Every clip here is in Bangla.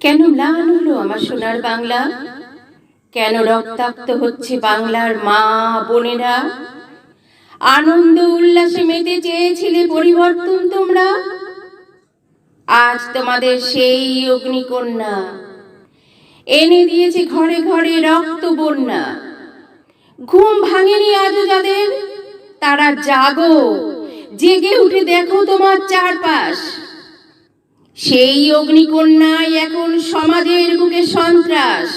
কেন ম্লান হলো আমার সোনার বাংলা? কেন রক্তাক্ত হচ্ছে বাংলার মা বোনেরা? আনন্দ উল্লাসে মেতে চেয়েছিলে পরিবর্তন তোমরা? আজ তোমাদের সেই অগ্নিকন্যা। এনে দিয়েছে ঘরে ঘরে রক্ত বন্যা। ঘুম ভাঙেনি আজও যাদের, তারা জাগো। জেগে উঠে দেখো তোমার চারপাশ। সেই অগ্নিকন্যাই এখন সমাজের বুকে সন্ত্রাস।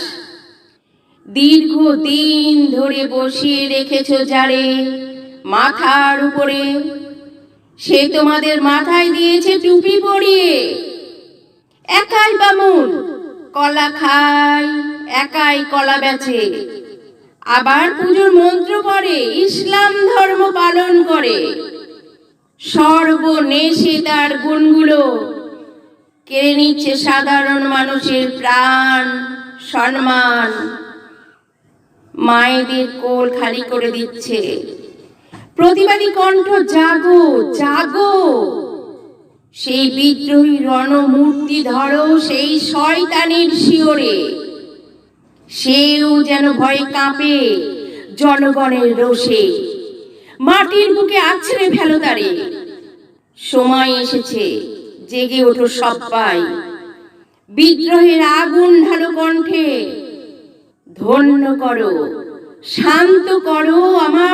দীর্ঘ দিন ধরে বসিয়ে রেখেছ যারে মাথার উপরে। সে তোমাদের মাথায় দিয়েছে টুপি পরিয়ে। একাই বামুন, কলা খায়, একাই কলা বেচে। আবার পুজোর মন্ত্র পড়ে, ইসলাম ধর্ম পালন করে। সর্বনেশে তার গুণগুলো কেড়ে নিচ্ছে সাধারণ মানুষের প্রাণ, সম্মান। মায়েদের কোল খালি করে দিচ্ছে। প্রতিবাদী কণ্ঠ, জাগো জাগো! সেই বিদ্রোহী রণমূর্তি ধরো সেই শয়তানের শিওরে। সেও যেন ভয়ে কাঁপে জনগণের রোষে। মাটির বুকে আছড়ে ফেলো তারে। সময় এসেছে। জেগে ওঠো সব্বাই বিদ্রোহের আগুন ঢালো কণ্ঠে। ধন্য করো শান্ত করো আমার